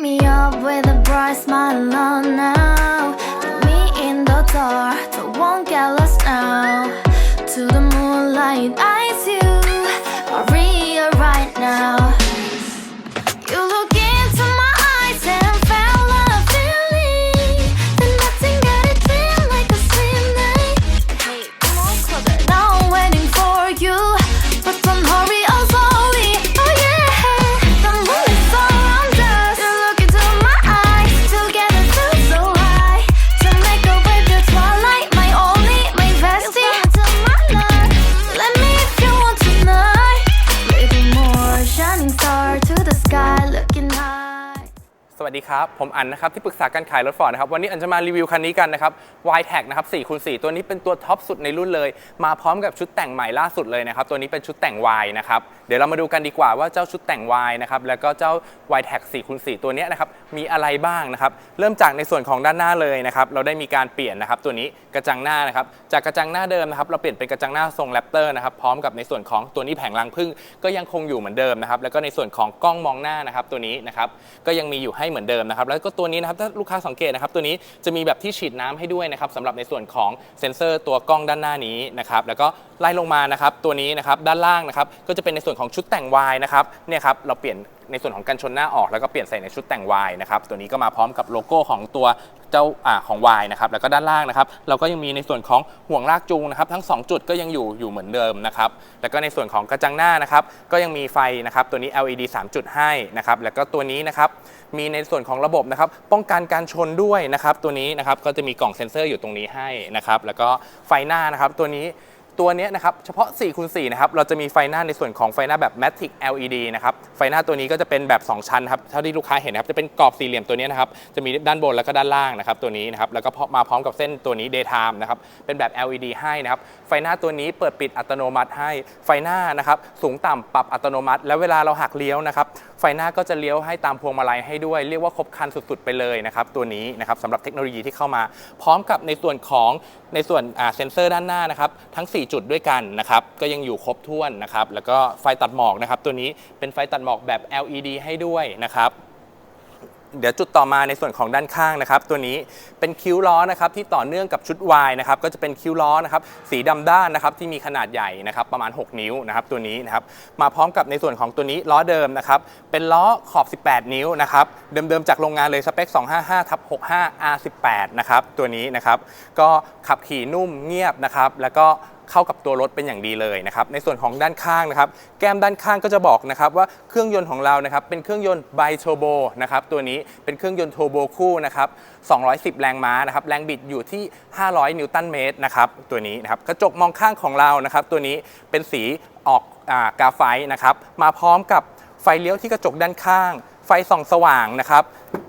me up with a bright smile on now. Put me in the dark, so won't get lost now. To the moonlight, eyes you, Maria right now. สวัสดีครับ ผมอันนะครับที่ปรึกษาการขายรถฟอร์ดนะครับ วันนี้อันจะมารีวิวคันนี้กันนะครับ y t a g นะครับ4คูณ4ตัวนี้เป็นตัวท็อปสุดในรุ่นเลย มาพร้อมกับชุดแต่งใหม่ล่าสุดเลยนะครับ ตัวนี้เป็นชุดแต่ง Y นะครับ เดี๋ยวเรามาดูกันดีกว่าว่าเจ้าชุดแต่ง Y นะครับ แล้วก็เจ้า y t a g 4คูณ4ตัวนี้นะครับ มีอะไรบ้างนะครับ เริ่มจากในส่วนของด้านหน้าเลยนะครับ เราได้มีการเปลี่ยนนะครับ ตัวนี้กระจังหน้านะครับ จากกระจังหน้าเดิมนะครับ เราเปลี่ยนเป็นกระจังหน้าทรงแรปเตอร์นะครับ พร้อมกับในส่วนของตัวนี้แผงรังผึ้งก็ยังคงอยู่เหมือนเดิมนะครับ แล้วก็ในส่วนของกล้องมองหน้านะครับตัวนี้นะครับก็ยังมีอยู่ให้เหมือนเดิมนะครับแล้วก็ตัวนี้นะครับถ้าลูกค้าสังเกตนะครับตัวนี้จะมีแบบที่ฉีดน้ำให้ด้วยนะครับสำหรับในส่วนของเซ็นเซอร์ตัวกล้องด้านหน้านี้นะครับแล้วก็ไล่ลงมานะครับตัวนี้นะครับด้านล่างนะครับก็จะเป็นในส่วนของชุดแต่งวายนะครับเนี่ยครับเราเปลี่ยน ในส่วนของกันชนหน้าออกแล้วก็เปลี่ยนใส่ในชุดแต่ง Y นะครับตัวนี้ก็มาพร้อมกับโลโก้ของตัวเจ้าอ่าของ Y นะครับแล้วก็ด้านล่างนะครับเราก็ยังมีในส่วนของห่วงลากจูงนะครับทั้ง 2 จุดก็ยังอยู่อยู่เหมือนเดิมนะครับแล้วก็ในส่วนของกระจังหน้านะครับก็ยังมีไฟนะครับตัวนี้ LED 3จุดให้นะครับแล้วก็ตัวนี้นะครับมีในส่วนของระบบนะครับป้องกันการชนด้วยนะครับตัวนี้นะครับก็จะมีกล่องเซ็นเซอร์อยู่ตรงนี้ให้นะครับแล้วก็ไฟหน้านะครับตัวนี้ ตัวนี้นะครับเฉพาะ4คูณ4นะครับเราจะมีไฟหน้าในส่วนของไฟหน้าแบบ Matic LED นะครับไฟหน้าตัวนี้ก็จะเป็นแบบ 2 ชั้นครับเท่าที่ลูกค้าเห็นนะครับจะเป็นกรอบสี่เหลี่ยมตัวนี้นะครับจะมีด้านบนแล้วก็ด้านล่างนะครับตัวนี้นะครับแล้วก็มาพร้อมกับเส้นตัวนี้ daytime นะครับเป็นแบบ LED ให้นะครับไฟหน้าตัวนี้เปิดปิดอัตโนมัติให้ไฟหน้านะครับสูงต่ำปรับอัตโนมัติ แล้วเวลาเราหักเลี้ยวนะครับไฟหน้าก็จะเลี้ยวให้ตามพวงมาลัยให้ด้วยเรียกว่าครบคันสุดๆไปเลยนะครับตัวนี้นะครับสำหรับเทคโนโลยีที่เข้ามา พร้อมกับในส่วนของในส่วนเซ็นเซอร์ด้านหน้านะครับทั้ง 4จุดด้วยกันนะครับก็ยังอยู่ครบถ้วนนะครับแล้วก็ไฟตัดหมอกนะครับตัวนี้เป็นไฟตัดหมอกแบบ LED ให้ด้วยนะครับเดี๋ยวจุดต่อมาในส่วนของด้านข้างนะครับ ตัวนี้เป็นคิ้วล้อนะครับที่ต่อเนื่องกับชุด Y นะครับก็จะเป็นคิ้วล้อนะครับสีดำด้านนะครับที่มีขนาดใหญ่นะครับประมาณ 6 นิ้วนะครับตัวนี้นะครับมาพร้อมกับในส่วนของตัวนี้ล้อเดิมนะครับเป็นล้อขอบ 18 นิ้วนะครับเดิมๆจากโรงงานเลยสเปค 255ทับ65 R18 นะครับตัวนี้นะครับก็ขับขี่นุ่มเงียบนะครับแล้วก็ เข้ากับตัวรถเป็นอย่างดีเลยนะครับในส่วนของด้านข้างนะครับแก้มด้านข้างก็จะบอกนะครับว่าเครื่องยนต์ของเรานะครับเป็นเครื่องยนต์ไบโทโบนะครับตัวนี้เป็นเครื่องยนต์โทโบคู่นะครับ210 แรงม้านะครับแรงบิดอยู่ที่ 500 นิวตันเมตรนะครับตัวนี้นะครับกระจกมองข้างของเรานะครับตัวนี้เป็นสีออกอากาไฟนะครับมาพร้อมกับไฟเลี้ยวที่กระจกด้านข้าง ไฟส่องสว่างนะครับ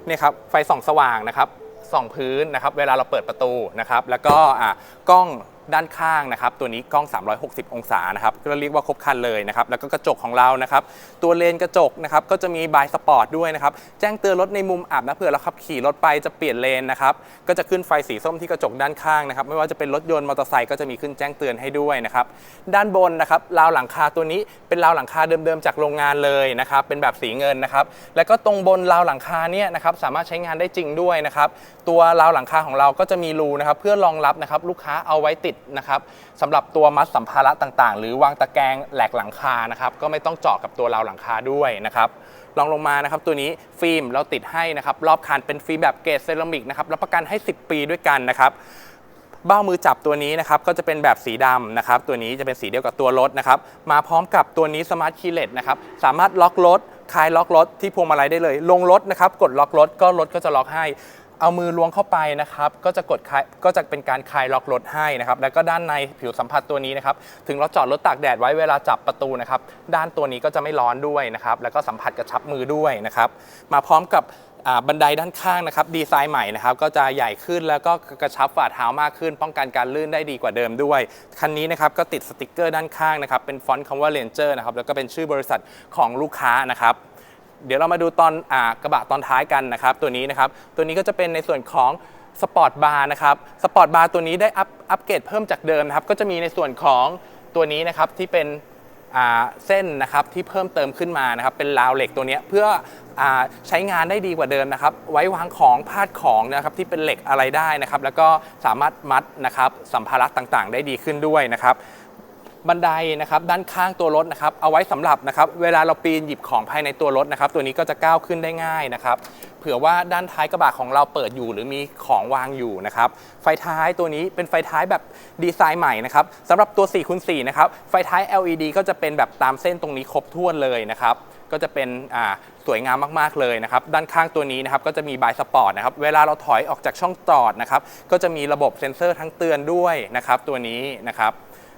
นี่ครับไฟส่องสว่างนะครับส่องพื้นนะครับเวลาเราเปิดประตูนะครับแล้วก็อ่ากล้อง ด้านข้างนะครับตัวนี้กล้อง 360 องศานะครับก็เรียกว่าครบครันเลยนะครับแล้วก็กระจกของเรานะครับตัวเลนกระจกนะครับก็จะมีบายสปอร์ตด้วยนะครับแจ้งเตือนรถในมุมอับนะเผื่อเราขับขี่รถไปจะเปลี่ยนเลนนะครับก็จะขึ้นไฟสีส้มที่กระจกด้านข้างนะครับไม่ว่าจะเป็นรถยนต์มอเตอร์ไซค์ก็จะมีขึ้นแจ้งเตือนให้ด้วยนะครับด้านบนนะครับราวหลังคาตัวนี้เป็นราวหลังคาเดิมๆจากโรงงานเลยนะครับเป็นแบบสีเงินนะครับแล้วก็ตรงบนราวหลังคาเนี่ยนะครับสามารถใช้งานได้จริงด้วยนะครับตัวราวหลังคาของเราก็จะมีรูนะครับเพื่อรองรับนะครับลูกค้าเอาไว้ติดนะครับสำหรับตัวมัดสัมภาระต่างๆ หรือวางตะแกรงแหลกหลังคานะครับก็ไม่ต้องเจาะกับตัวราวหลังคาด้วยนะครับลองลงมานะครับตัวนี้ฟิล์มเราติดให้นะครับรอบคันเป็นฟิล์มแบบเกรดเซรามิกนะครับรับประกันให้ 10 ปีด้วยกันนะครับเบ้ามือจับตัวนี้นะครับก็จะเป็นแบบสีดำนะครับตัวนี้จะเป็นสีเดียวกับตัวรถนะครับมาพร้อมกับตัวนี้สมาร์ทคีย์เลสนะครับสามารถล็อกรถคลายล็อกรถที่พวงมาลัยได้เลย ลงรถนะครับกดล็อกรถก็รถก็จะล็อกให้ เอามือล้วงเข้าไปนะครับ ก็จะกดคลายก็จะเป็นการคลายล็อกรถให้นะครับ แล้วก็ด้านในผิวสัมผัสตัวนี้นะครับ ถึงเราจอดรถตากแดดไว้เวลาจับประตูนะครับ ด้านตัวนี้ก็จะไม่ร้อนด้วยนะครับ แล้วก็สัมผัสกระชับมือด้วยนะครับ มาพร้อมกับบันไดด้านข้างนะครับ ดีไซน์ใหม่นะครับ ก็จะใหญ่ขึ้นแล้วก็กระชับฝ่าเท้ามากขึ้น ป้องกันการลื่นได้ดีกว่าเดิมด้วย คันนี้นะครับก็ติดสติกเกอร์ด้านข้างนะครับ เป็นฟอนต์คำว่า Ranger นะครับ แล้วก็เป็นชื่อบริษัทของลูกค้านะครับ เดี๋ยวเรามาดูตอนอกระบะตอนท้ายกันนะครับ ตัวนี้นะครับ ตัวนี้ก็จะเป็นในส่วนของสปอร์ตบาร์นะครับ สปอร์ตบาร์ตัวนี้ได้อัพอัปเกรดเพิ่มจากเดิมนะครับ ก็จะมีในส่วนของตัวนี้นะครับที่เป็นเส้นนะครับที่เพิ่มเติมขึ้นมานะครับ เป็นราวเหล็กตัวนี้เพื่ออใช้งานได้ดีกว่าเดิมนะครับ ไว้วางของพาดของนะครับที่เป็นเหล็กอะไรได้นะครับ แล้วก็สามารถมัดนะครับสัมภาระต่างๆ ได้ดีขึ้นด้วยนะครับ บันไดนะครับด้านข้างตัวรถนะครับเอาไว้สำหรับนะครับเวลาเราปีนหยิบของภายในตัวรถนะครับ ตัวนี้ก็จะก้าวขึ้นได้ง่ายนะครับเผื่อว่าด้านท้ายกระบะของเราเปิดอยู่ หรือมีของวางอยู่นะครับไฟท้ายตัวนี้เป็นไฟท้ายแบบดีไซน์ใหม่นะครับสำหรับตัว4คูณ4นะครับไฟท้าย LED ก็จะเป็นแบบตามเส้นตรงนี้ครบถ้วนเลยนะครับก็จะเป็นสวยงามมากๆเลยนะครับด้านข้างตัวนี้นะครับก็จะมีบายสปอร์ตนะครับเวลาเราถอยออกจากช่องจอดนะครับก็จะมีระบบเซ็นเซอร์ทั้งเตือนด้วยนะครับตัวนี้นะครับ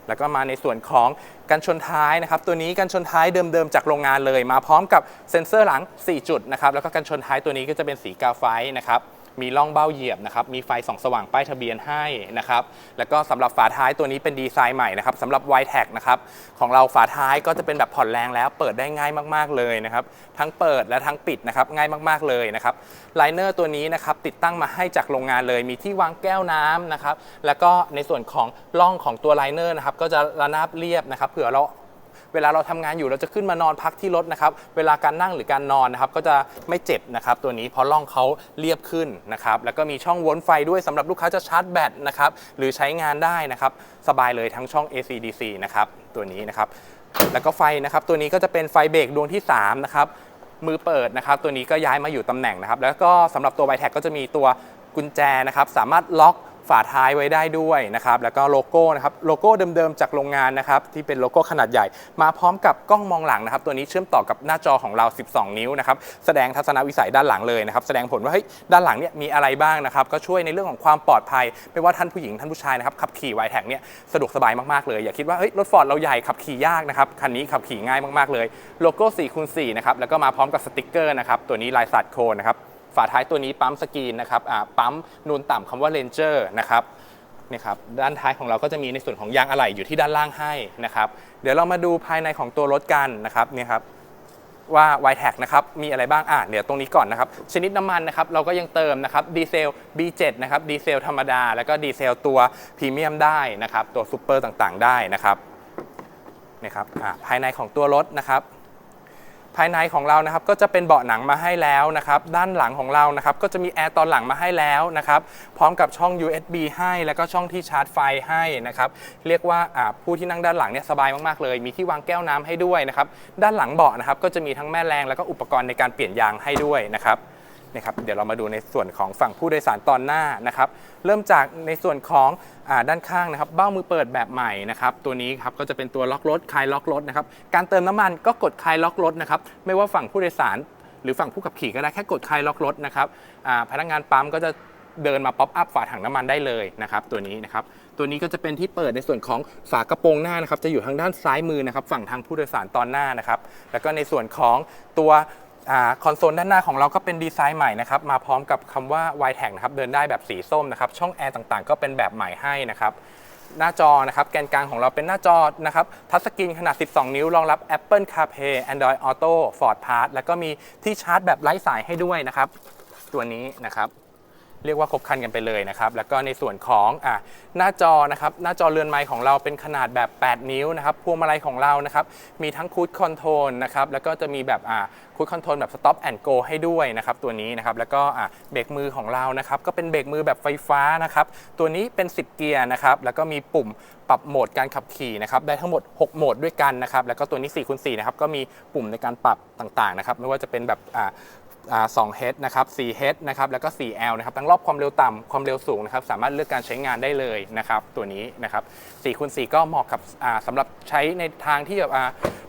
แล้วก็มาในส่วนของกันชนท้ายนะครับ ตัวนี้กันชนท้ายเดิมๆจากโรงงานเลย มาพร้อมกับเซ็นเซอร์หลัง 4 จุดนะครับ แล้วก็กันชนท้ายตัวนี้ก็จะเป็นสีกาไฟนะครับ มีร่องเบ้าเหยียบนะครับ มีไฟส่องสว่างป้ายทะเบียนให้นะครับ แล้วก็สำหรับฝาท้ายตัวนี้เป็นดีไซน์ใหม่นะครับสำหรับ y t a g นะครับ ของเราฝาท้ายก็จะเป็นแบบผ่อนแรงแล้ว เปิดได้ง่ายมาก ๆ เลยนะครับ ทั้งเปิดและทั้งปิดนะครับ ง่ายมาก ๆ เลยนะครับไลเนอร์ตัวนี้นะครับ ติดตั้งมาให้จากโรงงานเลย มีที่วางแก้วน้ำนะครับ แล้วก็ในส่วนของร่องของตัวไลเนอร์นะครับ ก็จะระนาบเรียบนะครับ เผื่อเรา เวลาเราทำงานอยู่เราจะขึ้นมานอนพักที่รถนะครับ เวลาการนั่งหรือการนอนนะครับก็จะไม่เจ็บนะครับตัวนี้เพราะร่องเขาเรียบขึ้นนะครับ แล้วก็มีช่องวนไฟด้วยสำหรับลูกค้าจะชาร์จแบตนะครับหรือใช้งานได้นะครับสบายเลยทั้งช่อง AC DC นะครับตัวนี้นะครับแล้วก็ไฟนะครับตัวนี้ก็จะเป็นไฟเบรกดวงที่3นะครับมือเปิดนะครับตัวนี้ก็ย้ายมาอยู่ตำแหน่งนะครับแล้วก็สำหรับตัวไบแท็กก็จะมีตัวกุญแจนะครับสามารถล็อก ฝาท้ายไว้ได้ด้วยนะครับแล้วก็โลโก้นะครับโลโก้เดิมๆจากโรงงานนะครับที่เป็นโลโก้ขนาดใหญ่ มาพร้อมกับกล้องมองหลังนะครับตัวนี้เชื่อมต่อกับหน้าจอของเรา 12 นิ้วนะครับแสดงทัศนวิสัยด้านหลังเลยนะครับแสดงผลว่าเฮ้ยด้านหลังเนี่ยมีอะไรบ้างนะครับก็ช่วยในเรื่องของความปลอดภัย ไม่ว่าท่านผู้หญิงท่านผู้ชายนะครับขับขี่ไวแท็กเนี่ยสะดวกสบายมากๆเลย อย่าคิดว่าเฮ้ยรถฟอร์ดเราใหญ่ขับขี่ยากนะครับคันนี้ขับขี่ง่ายมากๆเลยโลโก้4คูณ4นะครับแล้วก็มาพร้อมกับสติกเกอร์นะครับตัวนี้ลายสัตว์โคนนะครับ ฝาท้ายตัวนี้ปั๊มสกรีนนะครับปั๊มนูนต่ำคำว่า Ranger นะครับเนี่ยครับด้านท้ายของเราก็จะมีในส่วนของยางอะไหล่อยู่ที่ด้านล่างให้นะครับ เดี๋ยวเรามาดูภายในของตัวรถกันนะครับเนี่ยครับว่า y t a g นะครับมีอะไรบ้างอะเดี๋ยวตรงนี้ก่อนนะครับ ชนิดน้ำมันนะครับเราก็ยังเติมนะครับดีเซล B7 นะครับดีเซลธรรมดา แล้วก็ดีเซลตัวพรีเมียมได้นะครับ ตัวซูเปอร์ต่างๆ ได้นะครับนี่ครับภายในของตัวรถนะครับ ภายในของเรานะครับก็จะเป็นเบาะหนังมาให้แล้วนะครับด้านหลังของเรานะครับก็จะมีแอร์ตอนหลังมาให้แล้วนะครับพร้อมกับช่อง USB ให้แล้วก็ช่องที่ชาร์จไฟให้นะครับเรียกว่าผู้ที่นั่งด้านหลังเนี่ยสบายมากๆเลย มีที่วางแก้วน้ำให้ด้วยนะครับด้านหลังเบาะนะครับก็จะมีทั้งแม่แรงแล้วก็อุปกรณ์ในการเปลี่ยนยางให้ด้วยนะครับ นะครับเดี๋ยวเรามาดูในส่วนของฝั่งผู้โดยสารตอนหน้านะครับเริ่มจากในส่วนของอด้านข้างนะครับเบ้ามือเปิดแบบใหม่นะครับตัวนี้ครับก็จะเป็นตัวล็อกรถคลายล็อกรถนะครับการเติมน้ำมันก็กดคลายล็อกรถนะครับไม่ว่าฝั่งผู้โดยสาร หรือฝั่งผู้ขับขี่ก็ได้แค่กดคลายล็อกรถนะครับพนักงานปั๊มก็จะเดินมาป๊อปอัพฝาถังน้ำมันได้เลยนะครับตัวนี้นะครับตัวนี้ก็จะเป็นที่เปิดในส่วนของฝากระโปรงหน้านะครับจะอยู่ทางด้านซ้ายมือนะครับฝั่งทางผู้โดยสารตอนหน้านะครับแล้วก็ในส่วนของตัว คอนโซลด้านหน้าของเราก็เป็นดีไซน์ใหม่นะครับมาพร้อมกับคำว่า y t a g นะครับเดินได้แบบสีส้มนะครับช่องแอร์ต่างๆ ก็เป็นแบบใหม่ให้นะครับหน้าจอนะครับแกนกลางของเราเป็นหน้าจอนะครับทัชสกรีนขนาด 12 นิ้วรองรับ Apple CarPlay Android Auto Ford Pass แล้วก็มีที่ชาร์จแบบไร้สายให้ด้วยนะครับ ตัวนี้นะครับ เรียกว่าครบคันกันไปเลยนะครับ แล้วก็ในส่วนของอะหน้าจอนะครับ หน้าจอเรือนไม้ของเราเป็นขนาดแบบ 8 นิ้วนะครับ พวงมาลัยของเรานะครับ มีทั้งคูดคอนโทรลนะครับ แล้วก็จะมีแบบอะคูดคอนโทรลแบบ stop and go ให้ด้วยนะครับ ตัวนี้นะครับ แล้วก็อะเบรกมือของเรานะครับ ก็เป็นเบรกมือแบบไฟฟ้านะครับ ตัวนี้เป็น 10 เกียร์นะครับ แล้วก็มีปุ่มปรับโหมดการขับขี่นะครับ ได้ทั้งหมด 6 โหมดด้วยกันนะครับ แล้วก็ตัวนี้4คูณ4นะครับ ก็มีปุ่มในการปรับต่างๆนะครับ ไม่ว่าจะเป็นแบบอ่า สอ่า2 h นะครับ4 h นะครับแล้วก็ 4L นะครับทั้งรอบความเร็วต่ำความเร็วสูงนะครับสามารถเลือกการใช้งานได้เลยนะครับตัวนี้นะครับ4คูณ4ก็เหมาะกับอ่าสำหรับใช้ในทางที่แบบ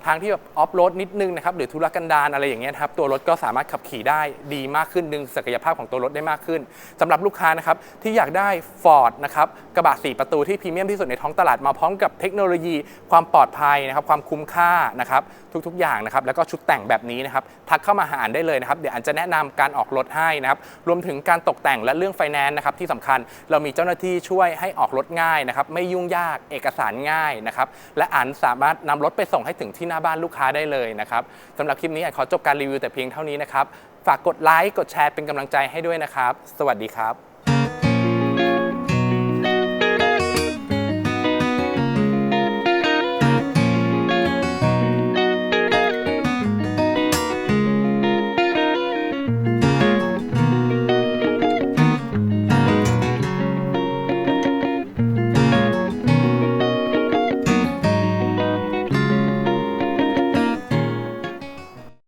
ทางที่แบบออฟโรดนิดนึงนะครับหรือธุรกันดารอะไรอย่างเงี้ยครับตัวรถก็สามารถขับขี่ได้ดีมากขึ้นดึงศักยภาพของตัวรถได้มากขึ้นสำหรับลูกค้านะครับที่อยากได้ Ford นะครับกระบะ4ประตูที่พรีเมียมที่สุดในท้องตลาดมาพร้อมกับเทคโนโลยีความปลอดภัยนะครับความคุ้มค่านะครับทุกๆอย่างนะครับแล้วก็ชุดแต่งแบบนี้นะครับทักเข้ามาหาอันได้เลยนะครับเดี๋ยวอันจะแนะนำการออกรถให้นะครับรวมถึงการตกแต่งและเรื่องไฟแนนซ์นะครับที่สำคัญเรามีเจ้าหน้าที่ช่วยให้ออกรถง่ายนะครับไม่ยุ่งยากเอกสารง่ายนะครับและอันสามารถนำรถไปส่งให้ถึงที่หน้าบ้านลูกค้าได้เลยนะครับสำหรับคลิปนี้อันขอจบการรีวิวแต่เพียงเท่านี้นะครับฝากกดไลค์กดแชร์เป็นกำลังใจให้ด้วยนะครับ สวัสดีครับ